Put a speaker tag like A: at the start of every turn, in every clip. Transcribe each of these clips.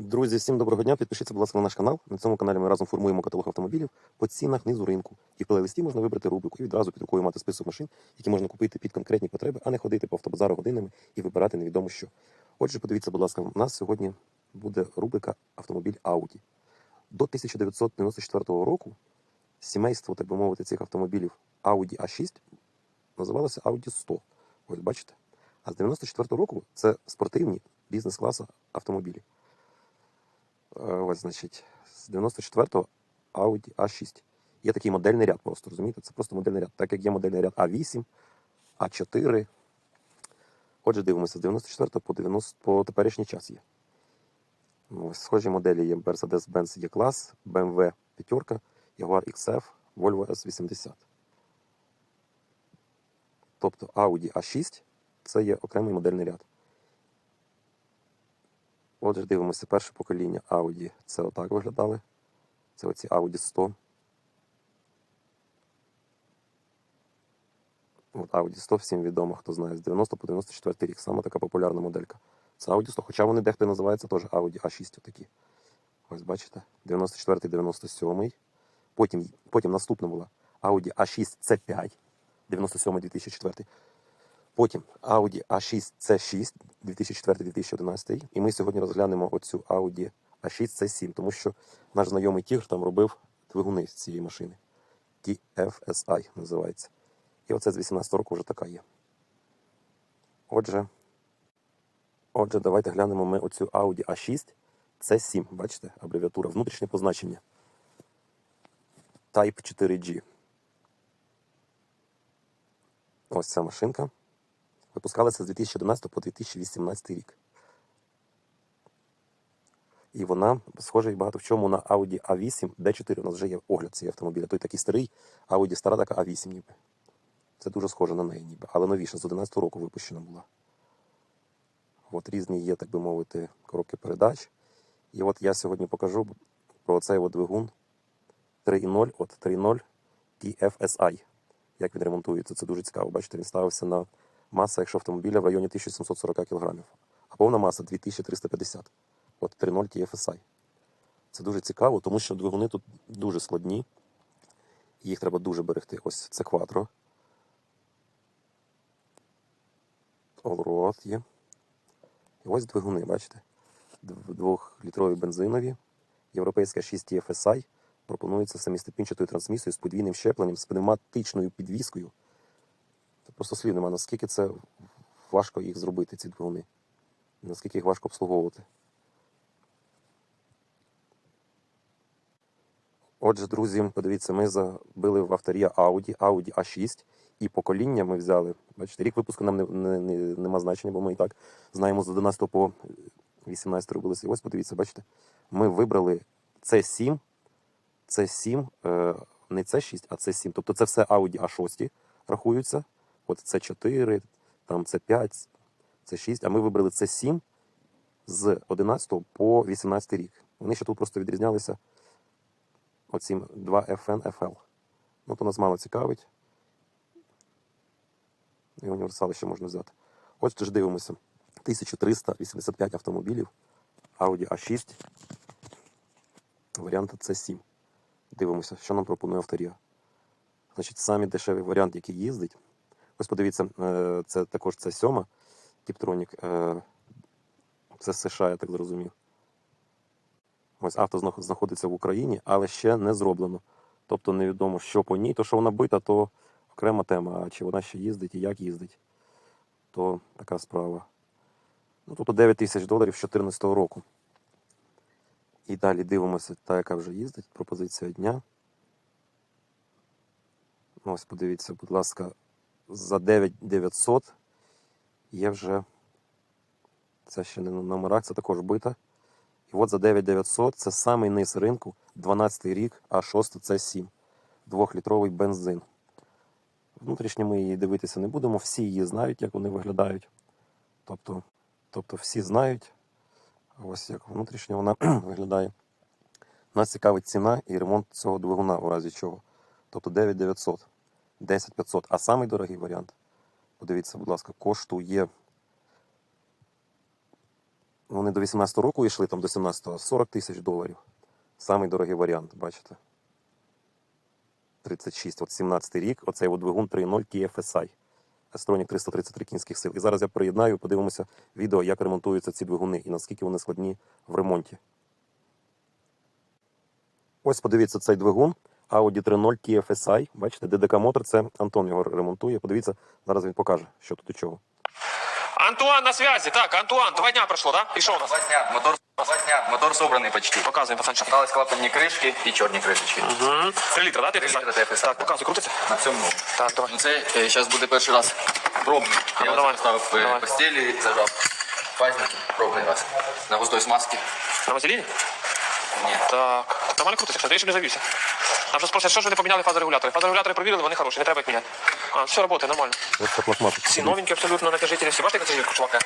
A: Друзі, всім доброго дня. Підпишіться, будь ласка, на наш канал. На цьому каналі ми разом формуємо каталог автомобілів по цінах низу ринку. І в плейлисті можна вибрати рубрику і відразу під рукою мати список машин, які можна купити під конкретні потреби, а не ходити по автобазару годинами і вибирати невідомо що. Отже, подивіться, будь ласка, у нас сьогодні буде рубрика Автомобіль Audi. До 1994 року сімейство, так би мовити, цих автомобілів Audi A6 називалося Audi 100. Ось бачите. А з 94 року це спортивні бізнес-класу автомобілі. Е, Ось, значить, з 94-го Audi A6. Є такий модельний ряд просто, розумієте? Це просто модельний ряд. Так як є модельний ряд А8, А4. Отже, дивимося, з 94 по 90 по теперішній час є. Ну, схожі моделі є Mercedes-Benz E-Class, BMW 5, Jaguar XF, Volvo S80. Тобто Audi A6 це є окремий модельний ряд. Отже, дивимося, перше покоління Audi. Це отак виглядали. Це оці Audi 100. От Audi 100 всім відомо, хто знає, з 90 по 94 рік. Саме така популярна моделька. Це Audi 100. Хоча вони дехто називаються теж Audi A6 отакі. Ось бачите, 94 97 Потім, потім наступна була Audi A6 C5, 97 2004 Потім Audi A6 C6 2004-2011. І ми сьогодні розглянемо оцю Audi A6 C7, тому що наш знайомий Тігр там робив двигуни з цієї машини. TFSI називається. І оце з 18 року вже така є. Отже, отже, давайте глянемо ми оцю Audi A6 C7. Бачите, абревіатура, внутрішнє позначення. Type 4G. Ось ця машинка. Випускалася з 2011 по 2018 рік. І вона схожа багато в чому на Audi A8 D4. У нас вже є огляд цієї автомобіля. Той такий старий Audi стара така A8 ніби. Це дуже схоже на неї ніби. Але новіша, з 11 року випущена була. От різні є, так би мовити, коробки передач. І от я сьогодні покажу про цей от двигун 3.0 от 3.0 TFSI. Як він ремонтується, це дуже цікаво. Бачите, він ставився на маса, якщо автомобіля в районі 1740 кг, а повна маса 2350. От 3.0 TFSI. Це дуже цікаво, тому що двигуни тут дуже складні. Їх треба дуже берегти. Ось це Quattro. Allroad є. І ось двигуни, бачите? Двохлітрові бензинові. Європейська 6 TFSI пропонується самістепінчатою трансмісією з подвійним щепленням, з пневматичною підвіскою. Це просто слів нема, наскільки це важко їх зробити, ці двигуни. Наскільки їх важко обслуговувати. Отже, друзі, подивіться, ми забили в авторія Audi, Audi A6, і покоління ми взяли. Бачите, рік випуску нам не, не, не, нема значення, бо ми і так знаємо з 11 по 18 робилися. Ось подивіться, бачите, ми вибрали C7, C7, е, не C6, а C7. Тобто це все Audi A6 рахуються. От C4, там C5, C6, а ми вибрали C7 з 11 по 18 рік. Вони ще тут просто відрізнялися оцім 2 FN FL. Ну, то нас мало цікавить. І універсали ще можна взяти. Ось ж дивимося. 1385 автомобілів. Audi A6. Варіант C7. Дивимося, що нам пропонує авторія. Значить, самі дешевий варіант, який їздить. Ось подивіться, е, це також це 7 Тіптронік. Це з США, я так зрозумів. Ось авто знаходиться в Україні, але ще не зроблено. Тобто невідомо, що по ній. То, що вона бита, то окрема тема. А чи вона ще їздить і як їздить, то така справа. Ну, тобто 9 тисяч доларів з 2014 року. І далі дивимося, та, яка вже їздить. Пропозиція дня. Ось, подивіться, будь ласка, за 9900 є вже. Це ще не на номерах, це також бита. І от за 9900 це самий низ ринку, 12 рік, а 6 це 7. Двохлітровий бензин. Внутрішньо ми її дивитися не будемо, всі її знають, як вони виглядають. Тобто, тобто всі знають, ось як внутрішньо вона виглядає. Нас цікавить ціна і ремонт цього двигуна, у разі чого. Тобто 9900, 10500. А самий дорогий варіант, подивіться, будь ласка, коштує Вони до 18 року йшли, там до 17-го, 40 тисяч доларів. Самий дорогий варіант, бачите. 36, от 17 рік, оцей от двигун 3.0 Kia FSI. Stronік 333 кінських сил. І зараз я приєднаю подивимося відео, як ремонтуються ці двигуни і наскільки вони складні в ремонті. Ось подивіться цей двигун Audi 3.0 Kia FSI. Бачите, DDK Motor, це Антон його ремонтує. Подивіться, зараз він покаже, що тут і чого.
B: Антуан на связи. Так, Антуан, два дня прошло, да? И что у нас?
C: Два дня, мотор, два дня, мотор собранный почти.
B: Показывай, пацанчик.
C: Осталось клапанные крышки и черные крышечки.
B: Угу. Три літра, да, ти
C: Три літра
B: писав?
C: TFSI.
B: Так, показуй, крутиться?
C: На всьому.
B: Так, давай.
C: Ну це зараз буде перший раз пробний.
B: А,
C: Я
B: ну,
C: ось
B: давай.
C: поставив е,
B: Давай.
C: постелі, зажав пазники, пробний раз. На густой смазці.
B: На вазеліні?
C: Ні.
B: Так. Нормально крутиться, смотри, щоб не завівся. Нам щось просять, що ж ви не поміняли фазорегулятори? Фазорегулятори провірили, вони хороші, не треба їх міняти. А, все працює, нормально.
A: Це пластмаса.
B: Всі новенькі абсолютно натяжителі. Всі бачите, як чувака?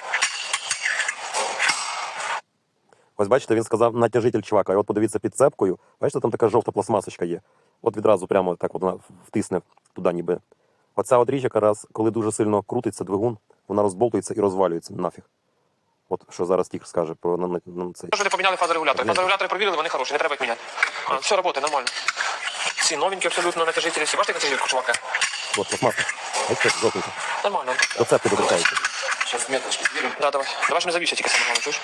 A: Ось бачите, він сказав натяжитель чувака. І от подивіться під цепкою. Бачите, там така жовта пластмасочка є. От відразу прямо так вона втисне туди ніби. Оця от річ, якраз, коли дуже сильно крутиться двигун, вона розболтується і розвалюється нафіг. От що зараз тільки скаже про на, на, на цей.
B: Що не поміняли фазорегулятори? Фазорегулятори провірили, вони хороші, не треба їх міняти. А, все працює, нормально. Всі новенькі абсолютно натяжителі. Всі бачите, як чувака?
A: От пластмаска. Бачите, жовтенька.
B: Нормально.
A: До цепки доторкається.
C: Зараз меточки зберемо.
B: Да, давай. Давай ж не завівся тільки саме чуєш?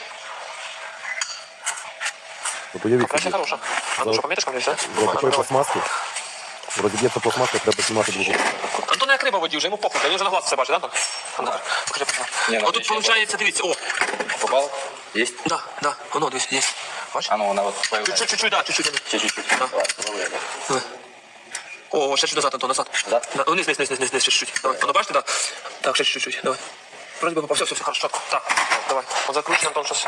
A: От уявіть собі,
B: хороша. А ну
A: За-
B: що, помітиш,
A: за
B: А, ну,
A: такої пластмаски розіб'ється пластмаска, треба знімати двигун.
B: Антон як риба в воді, вже йому похуй, він вже на глаз все бачить, да? Антон? А ну, покажи, пацан.
C: Ні, ну,
B: Отут,
C: ще
B: виходить, дивіться, о,
C: Попав? Єсть?
B: да, да, воно, дивись, є. Бачиш?
C: А ну, вона от появляється.
B: Чуть-чуть, чуть-чуть, да, чуть-чуть.
C: Чуть-чуть.
B: Да. Давай. О, ще чуть назад, Антон, назад.
C: Назад?
B: Да, вниз, вниз, вниз, вниз, вниз, ще чуть-чуть. Давай, воно бачите, да? Так, ще чуть-чуть, давай. Вроде бы попал, все, все, все, хорошо. Так, давай. От закручено, Антон, щось.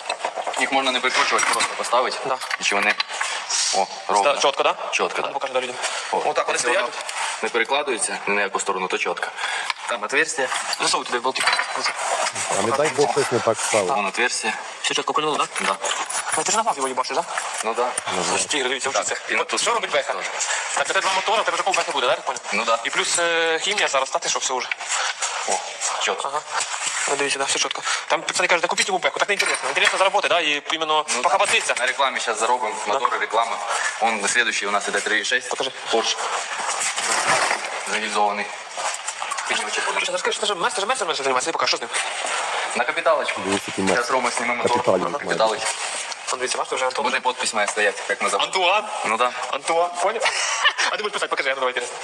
C: Їх можна не прикручувати, просто поставити.
B: Да.
C: І чи вони... О, ровно.
B: Чітко, да?
C: Чітко,
B: А ну,
C: да.
B: Покажи, да, людям.
C: О,
B: Отак, вони стоять тут.
C: Не перекладується на яку сторону, то чітко. Там отверстие.
B: Засовуй туди в болтик.
A: А не дай Бог щось не так стало.
C: Вон отверстие.
B: Все чітко кольнуло, да?
C: Да.
B: Ну, ти ж на глаз його їбашиш, да?
C: Ну да.
B: Слушай, Тігр, дивіться, вчиться.
C: і на ту
B: Що робить Беха? Так, це два мотори, у тебе пол Бехи буде, так понял?
C: Ну да.
B: І плюс е, хімія зараз, та ти що, все вже?
C: О, чітко.
B: Ага. Ну, дивіться, да, все чітко. Там пацани кажуть, да купіть йому Беху, так не інтересно. Інтересно заработати, да, і іменно
C: Ну,
B: похабатися.
C: На рекламе сейчас заробим моторы, реклама. Он следующий у нас это 3.6.
B: Покажи.
C: Porsche.
B: Мастер пока, що з ним?
C: На капіталочку.
A: Дивіться.
C: Сейчас Рома сніме мотор. Ага. Капіталочку.
B: Он дивіться, бачите, вже Антон.
C: Буде подпись має стоять, як ми завжди.
B: Антуан?
C: Ну да.
B: Антуан, понял? А ти будеш писати, покажи, я давай інтересно.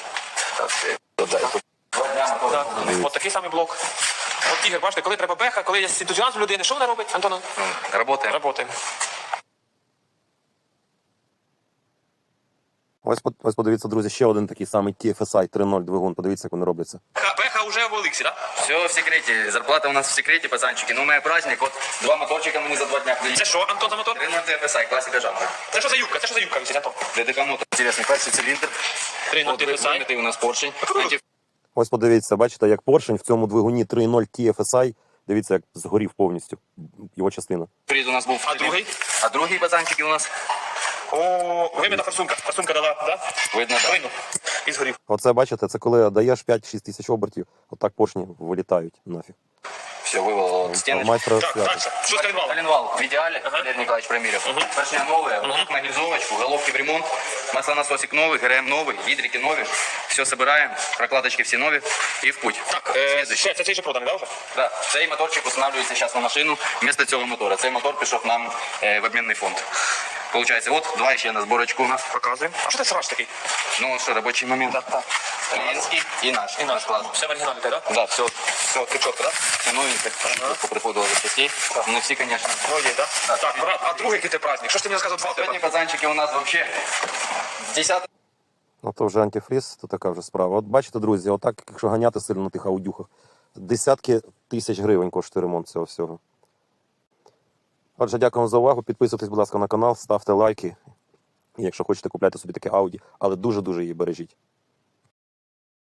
B: От такий самий блок. От Ігор, бачите, коли треба беха, коли є ентузіазм людини, що вона робить, Антона?
C: Ну, Работаем.
B: Работаємо.
A: Ось, ось подивіться, друзі, ще один такий самий TFSI 3.0 двигун. Подивіться, як вони робляться.
B: Беха вже в Олексі, так?
C: Все в секрете. Зарплата у нас в секрете, пацанчики. Ну, мой праздник. Вот два моторчика мені за два дня
B: Це що, Антон за мотор?
C: Рено TFSI, классика жанра.
B: Це що за юбка? Це що за юбка висить, Антон?
C: ДДК мотор. Интересный перший цилиндр.
B: Рено
C: Вот
B: TFSI.
C: у нас поршень. Анти-
A: Ось подивіться, бачите, як поршень в цьому двигуні 3.0 TFSI. Дивіться, як згорів повністю його частина.
C: Фріз у нас був.
B: А другий?
C: А другий пацанчики у нас
B: О, виміта форсунка. Форсунка дала, да?
C: Видно, так.
B: Рину. І згорів.
A: Оце бачите, це коли даєш 5-6 тисяч обертів, отак поршні вилітають нафіг.
C: Все, вивело от
A: А
C: стіночку.
A: майстра
B: Так,
A: свято.
B: далі. Що з коленвалом?
C: Коленвал в идеале,
B: Ага.
C: Валерий Николаевич промерил. Поршня новая, блок на гильзовочку, головки в ремонт, маслонасосик новый, ГРМ новый, гидрики новые. Все собираем, прокладочки все новые и в путь.
B: Так, е,
C: Следующий.
B: ще, це цей же проданий, да, вже?
C: Да, цей моторчик устанавливается сейчас на машину вместо цього мотора. Цей мотор пішов нам е, в обмінний фонд. Получается, вот два ще на сборочку у нас.
B: Показуємо. А що це срач такий?
C: Ну что, рабочий момент.
B: Так, так.
C: Клиентский и наш.
B: І наш.
C: склад.
B: Все в оригіналі, так, да?
C: Да, все,
B: Все, ти чітко, да?
C: все новенько. По приходу запчастей. Ну все, конечно.
B: Ну, є, да? Так, брат, а другий який ти праздник? Що ж ти мені розказав два?
C: Сьогодні пацанчики у нас вообще з 10
A: Ну то вже антифріз, то така вже справа. От бачите, друзі, отак, якщо ганяти сильно на тих аудюхах, десятки тисяч гривень коштує ремонт цього всього. Отже, дякую за увагу. Підписуйтесь, будь ласка, на канал, ставте лайки. І якщо хочете, купляйте собі таке ауді, але дуже-дуже її бережіть.